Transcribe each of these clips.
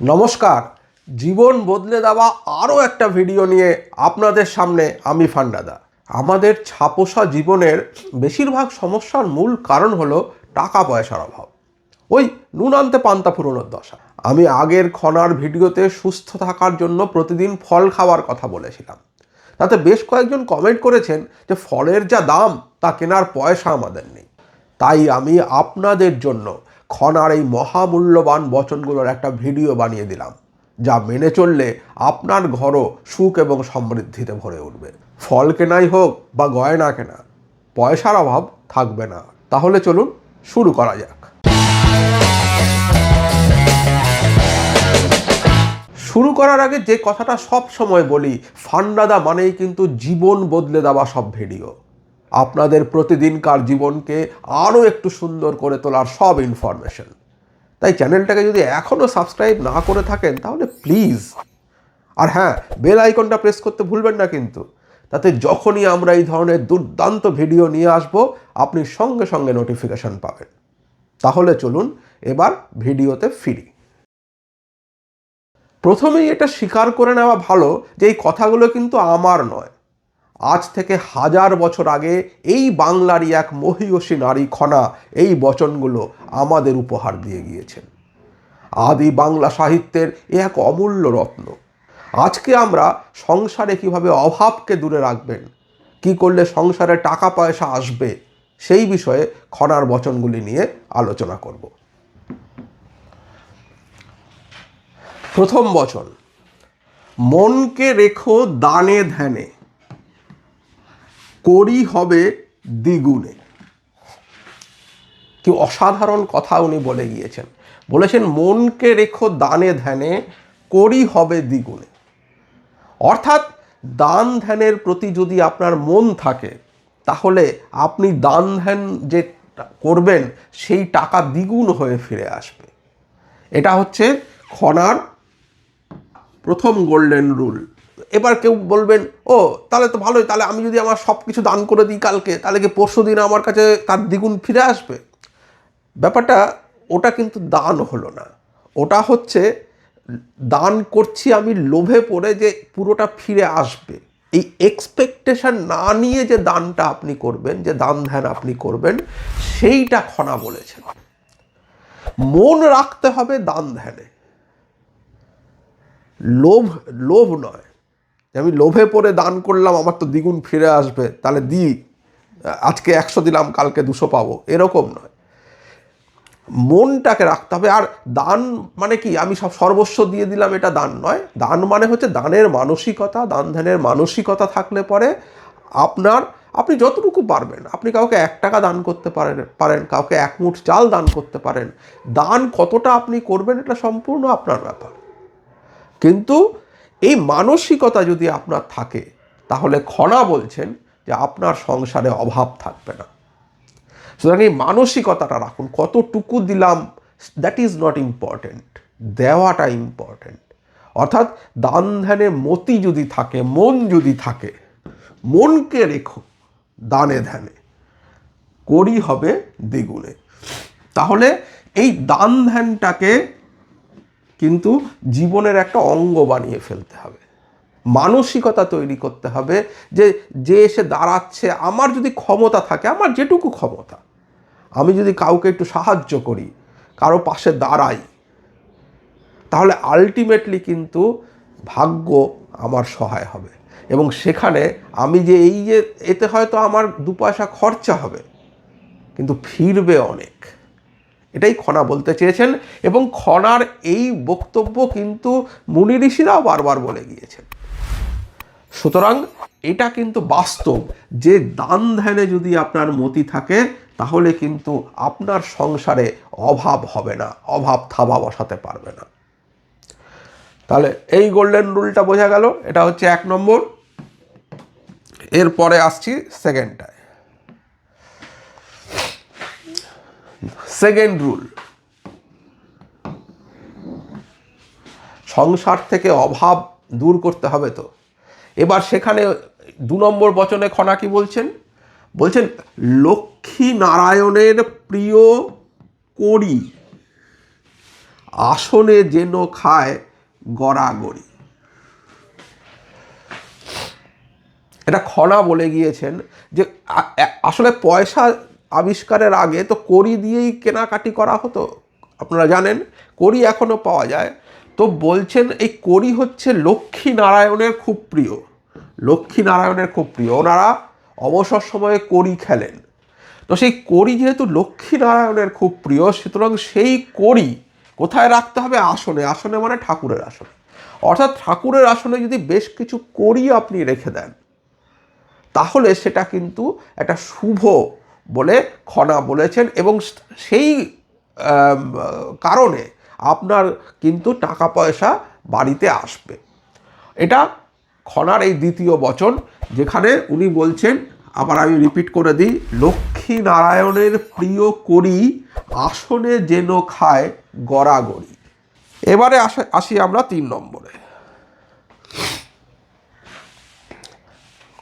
নমস্কার। জীবন বদলে দেওয়া আরও একটা ভিডিও নিয়ে আপনাদের সামনে আমি ফান্ডাদা আমাদের ছাপোষা জীবনের বেশিরভাগ সমস্যার মূল কারণ হলো টাকা পয়সার অভাব। ওই নুন আনতে পান্তা ফুরোনোর দশা। আমি আগের খনার ভিডিওতে সুস্থ থাকার জন্য প্রতিদিন ফল খাওয়ার কথা বলেছিলাম। তাতে বেশ কয়েকজন কমেন্ট করেছেন যে ফলের যা দাম, তা কেনার পয়সা আমাদের নেই। তাই আমি আপনাদের জন্য খনার এই মহামূল্যবান বচনগুলোর একটা ভিডিও বানিয়ে দিলাম, যা মেনে চললে আপনার ঘরও সুখ এবং সমৃদ্ধিতে ভরে উঠবে। ফল কেনাই হোক বা গয়না কেনা, পয়সার অভাব থাকবে না। তাহলে চলুন শুরু করা যাক। শুরু করার আগে যে কথাটা সব সময় বলি, ফান্ডাদা মানেই কিন্তু জীবন বদলে দেওয়া সব ভিডিও। আপনাদের প্রতিদিনকার জীবনকে আরও একটু সুন্দর করে তোলার সব ইনফরমেশন তাই চ্যানেলটাকে যদি এখনও সাবস্ক্রাইব না করে থাকেন, তাহলে প্লিজ আর হ্যাঁ বেল আইকনটা প্রেস করতে ভুলবেন না কিন্তু। তাতে যখনই আমরা এই ধরনের দুর্দান্ত ভিডিও নিয়ে আসব, আপনি সঙ্গে সঙ্গে নোটিফিকেশন পাবেন। তাহলে চলুন এবার ভিডিওতে ফিরি। প্রথমেই এটা স্বীকার করে নেওয়া ভালো যে এই কথাগুলো কিন্তু আমার নয়। আজ থেকে হাজার বছর আগে এই বাংলারই এক মহিয়সী নারী খনা এই বচনগুলো আমাদের উপহার দিয়ে গিয়েছেন। আদি বাংলা সাহিত্যের এ এক অমূল্য রত্ন। আজকে আমরা সংসারে কীভাবে অভাবকে দূরে রাখবেন, কি করলে সংসারে টাকা পয়সা আসবে, সেই বিষয়ে খনার বচনগুলি নিয়ে আলোচনা করব। প্রথম বচন, মনকে রেখো দানে ধ্যানে। করি হবে দ্বিগুণে। কি অসাধারণ কথা উনি বলে গিয়েছেন। বলেছেন, মনকে রেখো দানে ধ্যানে, করি হবে দ্বিগুণে। অর্থাৎ দান ধ্যানের প্রতি যদি আপনার মন থাকে, তাহলে আপনি দান ধ্যান যে করবেন, সেই টাকা দ্বিগুণ হয়ে ফিরে আসবে। এটা হচ্ছে খনার প্রথম গোল্ডেন রুল। এবার কেউ বলবেন, ও, তাহলে তো ভালোই, তাহলে আমি যদি আমার সব কিছু দান করে দিই কালকে, তাহলে কি পরশু দিন আমার কাছে তার দ্বিগুণ ফিরে আসবে? ব্যাপারটা ওটা কিন্তু দান হলো না। ওটা হচ্ছে দান করছি আমি লোভে পড়ে যে পুরোটা ফিরে আসবে। এই এক্সপেকটেশন না নিয়ে যে দানটা আপনি করবেন, যে দান ধ্যান আপনি করবেন, সেইটা খনা বলেছেন। মন রাখতে হবে দান ধ্যানে। লোভ লোভ নয়। যে আমি লোভে পড়ে দান করলাম, আমার তো দ্বিগুণ ফিরে আসবে। তাহলে দিই আজকে একশো দিলাম, কালকে দুশো পাবো। এরকম নয়। মনটাকে রাখতে হবে। আর দান মানে কি? আমি সব সর্বস্ব দিয়ে দিলাম, এটা দান নয়। দান মানে হচ্ছে দানের মানসিকতা, দান ধ্যানের মানসিকতা থাকলে পরে আপনার, আপনি যতটুকু পারবেন, আপনি কাউকে এক টাকা দান করতে পারেন পারেন, কাউকে এক মুঠ চাল দান করতে পারেন। দান কতটা আপনি করবেন, এটা সম্পূর্ণ আপনার ব্যাপার। কিন্তু এই মানসিকতা যদি আপনার থাকে, তাহলে খনা বলছেন যে আপনার সংসারে অভাব থাকবে না। সুতরাং এই মানসিকতাটা রাখুন। কতটুকু দিলাম দ্যাট ইজ নট ইম্পর্টেন্ট দেওয়াটা ইম্পর্টেন্ট অর্থাৎ দান ধ্যানে মতি যদি থাকে, মন যদি থাকে, মনকে রেখো দানে ধ্যানে। করি হবে দ্বিগুণে। তাহলে এই দান ধ্যানটাকে কিন্তু জীবনের একটা অঙ্গ বানিয়ে ফেলতে হবে। মানসিকতা তৈরি করতে হবে যে যে এসে দাঁড়াচ্ছে, আমার যদি ক্ষমতা থাকে, আমার যেটুকু ক্ষমতা, আমি যদি কাউকে একটু সাহায্য করি, কারও পাশে দাঁড়াই, তাহলে আলটিমেটলি কিন্তু ভাগ্য আমার সহায় হবে। এবং সেখানে আমি যে এই যে, এতে হয়তো আমার দু পয়সা খরচা হবে, কিন্তু ফিরবে অনেক। এটাই খনা বলতে চেয়েছেন এবং খনার এই বক্তব্য কিন্তু মুনি ঋষিরাও বারবার বলে গিয়েছেন। সুতরাং এটা কিন্তু বাস্তব যে দান ধ্যানে যদি আপনার মতি থাকে, তাহলে কিন্তু আপনার সংসারে অভাব হবে না, অভাব থাবা বসাতে পারবে না। তাহলে এই গোল্ডেন রুলটা বোঝা গেল, এটা হচ্ছে এক নম্বর। এরপরে আসছি সেকেন্ডটায় সেকেন্ড রুল সংসার থেকে অভাব দূর করতে হবে তো। এবার সেখানে দু নম্বর বচনে খনা কি বলছেন? বলছেন, লক্ষ্মী নারায়ণের প্রিয় করি, আসনে যেন খায় গড়াগড়ি। এটা খনা বলে গিয়েছেন যে আসলে পয়সা আবিষ্কারের আগে তো কড়ি দিয়েই কেনাকাটি করা হতো, আপনারা জানেন, কড়ি এখনও পাওয়া যায়। তো বলছেন এই কড়ি হচ্ছে লক্ষ্মী নারায়ণের খুব প্রিয় লক্ষ্মী নারায়ণের খুব প্রিয়, ওনারা অবসর সময়ে কড়ি খেলেন। তো সেই কড়ি যেহেতু লক্ষ্মী নারায়ণের খুব প্রিয়, সুতরাং সেই কড়ি কোথায় রাখতে হবে? আসনে আসনে মানে ঠাকুরের আসনে। অর্থাৎ ঠাকুরের আসনে যদি বেশ কিছু কড়ি আপনি রেখে দেন, তাহলে সেটা কিন্তু একটা শুভ বলে খনা বলেছেন এবং সেই কারণে আপনার কিন্তু টাকা পয়সা বাড়িতে আসবে। এটা খনার এই দ্বিতীয় বচন, যেখানে উনি বলছেন, আবার আমি রিপিট করে দিই লক্ষ্মী নারায়ণের প্রিয় করি, আসনে যেন খায় গড়াগড়ি। এবারে আসা আমরা তিন নম্বরে।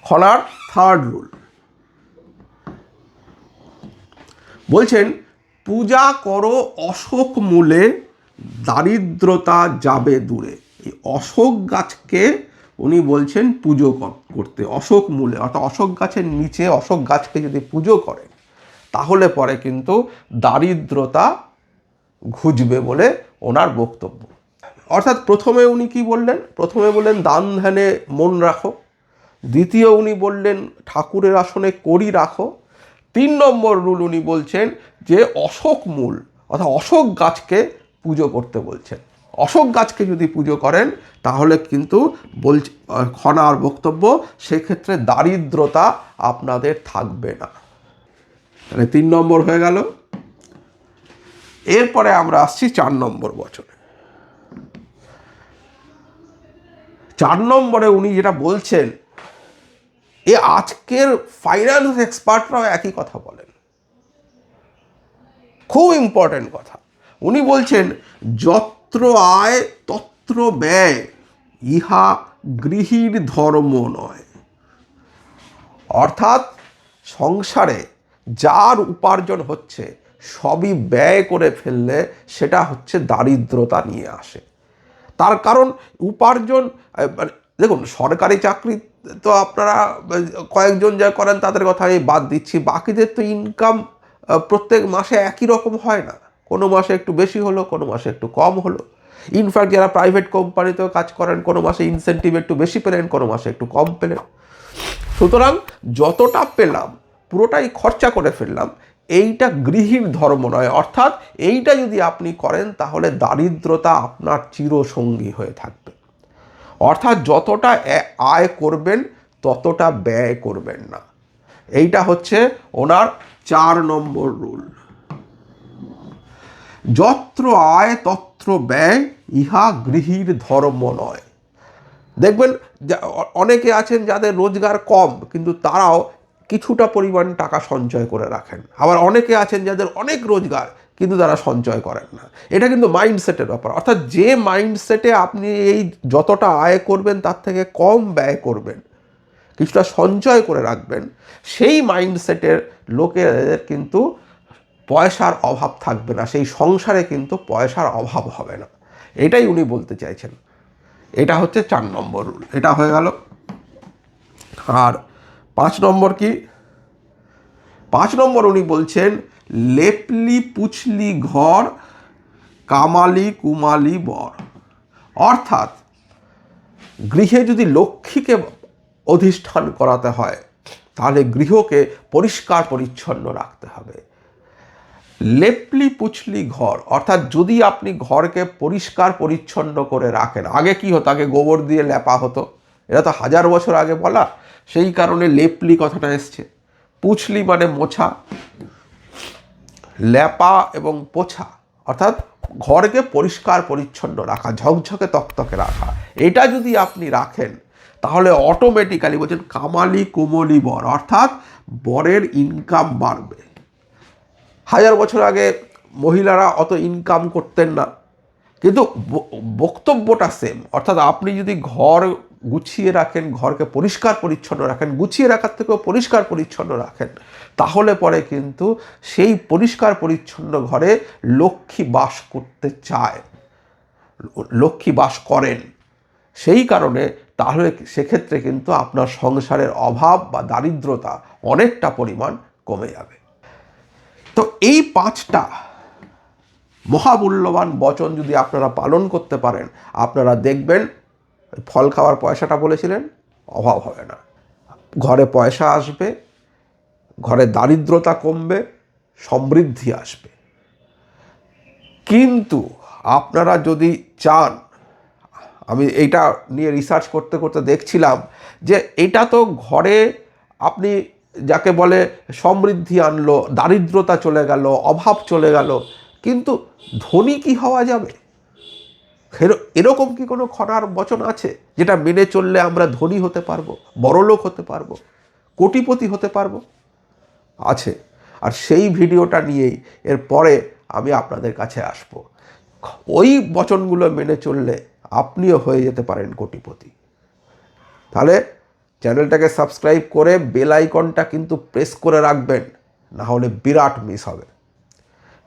খনার থার্ড রুল বলছেন, পূজা করো অশোক মূলে, দারিদ্রতা যাবে দূরে। এই অশোক গাছকে উনি বলছেন পুজো করতে, অশোক মূলে। অর্থাৎ অশোক গাছের নিচে অশোক গাছকে যদি পুজো করেন, তাহলে পরে কিন্তু দারিদ্রতা ঘুজবে বলে ওনার বক্তব্য। অর্থাৎ প্রথমে উনি কি বললেন? প্রথমে বললেন, দান ধ্যানে মন রাখো। দ্বিতীয় উনি বললেন, ঠাকুরের আসনে করি রাখো। তিন নম্বর রুল উনি বলছেন যে অশোক মূল, অর্থাৎ অশোক গাছকে পুজো করতে বলছেন। অশোক গাছকে যদি পুজো করেন, তাহলে কিন্তু বল খনার বক্তব্য, সেক্ষেত্রে দারিদ্রতা আপনাদের থাকবে না। তাহলে তিন নম্বর হয়ে গেল। এরপরে আমরা আসছি চার নম্বর বছরে চার নম্বরে উনি যেটা বলছেন এ আজকের ফাইন্যান্স এক্সপার্টরাও একই কথা বলেন। খুব ইম্পর্টেন্ট কথা। উনি বলছেন, যত্র আয়, তত্র ব্যয়, ইহা গৃহীর ধর্ম নয়। অর্থাৎ সংসারে যার উপার্জন হচ্ছে, সবই ব্যয় করে ফেললে সেটা হচ্ছে দারিদ্রতা নিয়ে আসে। তার কারণ উপার্জন মানে দেখুন, সরকারি চাকরি তো আপনারা, কয়েকজন যা করেন তাদের কথা আমি বাদ দিচ্ছি। বাকিদের তো ইনকাম প্রত্যেক মাসে একই রকম হয় না। কোনো মাসে একটু বেশি হলো, কোনো মাসে একটু কম হলো। ইনফ্যাক্ট যারা প্রাইভেট কোম্পানিতেও কাজ করেন, কোনো মাসে ইনসেন্টিভ একটু বেশি পেলেন, কোনো মাসে একটু কম পেলেন। সুতরাং যতটা পেলাম, পুরোটাই খরচা করে ফেললাম, এইটা গৃহীর ধর্ম নয়। অর্থাৎ এইটা যদি আপনি করেন, তাহলে দারিদ্রতা আপনার চিরসঙ্গী হয়ে থাকবে। অর্থাৎ যতটা আয় করবেন, ততটা ব্যয় করবেন না। এইটা হচ্ছে ওনার চার নম্বর রুল। যত্র আয়, তত্র ব্যয়, ইহা গৃহীর ধর্ম নয়। দেখবেন অনেকে আছেন যাদের রোজগার কম, কিন্তু তারাও কিছুটা পরিমাণ টাকা সঞ্চয় করে রাখেন। আবার অনেকে আছেন যাদের অনেক রোজগার কিন্তু তারা সঞ্চয় করেন না। এটা কিন্তু মাইন্ডসেটের ব্যাপার। অর্থাৎ যে মাইন্ডসেটে আপনি এই যতটা আয় করবেন, তার থেকে কম ব্যয় করবেন, কিছুটা সঞ্চয় করে রাখবেন, সেই মাইন্ডসেটের লোকেদের কিন্তু পয়সার অভাব থাকবে না, সেই সংসারে কিন্তু পয়সার অভাব হবে না। এটাই উনি বলতে চাইছেন। এটা হচ্ছে চার নম্বর রুল এটা হয়ে গেল। আর পাঁচ নম্বর কি? পাঁচ নম্বর উনি বলছেন লেপলি পুছলি ঘর, কামালি কুমালি বর। অর্থাৎ, গৃহে যদি লক্ষ্মীকে অধিষ্ঠান করাতে হয়, তাহলে গৃহকে পরিষ্কার পরিচ্ছন্ন রাখতে হবে। লেপলি পুছলি ঘর, অর্থাৎ যদি আপনি ঘরকে পরিষ্কার পরিচ্ছন্ন করে রাখেন, আগে কি হতো? আগে গোবর দিয়ে লেপা হতো। এটা তো হাজার বছর আগে বলা। সেই কারণে লেপলি কথাটা এসছে। পুছলি মানে মোছা লেপা এবং পোছা, অর্থাৎ ঘরকে পরিষ্কার, পরিচ্ছন্ন রাখা, ঝকঝকে, তকতকে রাখা, এটা যদি আপনি রাখেন, তাহলে অটোমেটিক্যালি বলছেন কামালি কোমলি বর, অর্থাৎ বরের ইনকাম বাড়বে। হাজার বছর আগে মহিলারা অত ইনকাম করতেন না, কিন্তু বক্তব্যটা সেম অর্থাৎ আপনি যদি ঘর গুছিয়ে রাখেন, ঘরকে পরিষ্কার পরিচ্ছন্ন রাখেন, গুছিয়ে রাখার থেকেও পরিষ্কার পরিচ্ছন্ন রাখেন। তাহলে পরে কিন্তু সেই পরিষ্কার পরিচ্ছন্ন ঘরে লক্ষ্মী বাস করতে চায়, লক্ষ্মী বাস করেন। সেই কারণে তাহলে সেক্ষেত্রে কিন্তু আপনার সংসারের অভাব বা দারিদ্রতা অনেকটা পরিমাণ কমে যাবে। তো এই পাঁচটা মহামূল্যবান বচন যদি আপনারা পালন করতে পারেন, আপনারা দেখবেন ফল খাওয়ার পয়সাটা বলেছিলেন, অভাব হবে না। ঘরে পয়সা আসবে, ঘরে দারিদ্রতা কমবে, সমৃদ্ধি আসবে। কিন্তু আপনারা যদি চান, আমি এইটা নিয়ে রিসার্চ করতে করতে দেখছিলাম যে এটা তো ঘরে আপনি যাকে বলে সমৃদ্ধি আনলো, দারিদ্রতা চলে গেল, অভাব চলে গেল, কিন্তু ধনী কি হওয়া যাবে? এরকম কি কোনো খরার বচন আছে যেটা মেনে চললে আমরা ধনী হতে পারব, বড়লোক হতে পারব, কোটিপতি হতে পারব? আছে। আর সেই ভিডিওটা নিয়েই এর পরে আমি আপনাদের কাছে আসব। ওই বচনগুলো মেনে চললে আপনিও হয়ে যেতে পারেন কোটিপতি। তাহলে চ্যানেলটাকে সাবস্ক্রাইব করে বেল আইকনটা কিন্তু প্রেস করে রাখবেন, না হলে বিরাট মিস হবে।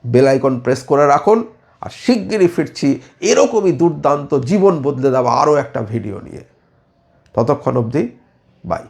বেল আইকন প্রেস করে রাখুন আর শিগগিরই ফিরছি এরকমই দুর্দান্ত জীবন বদলে দেওয়া আরও একটা ভিডিও নিয়ে। ততক্ষণ অবধি বাই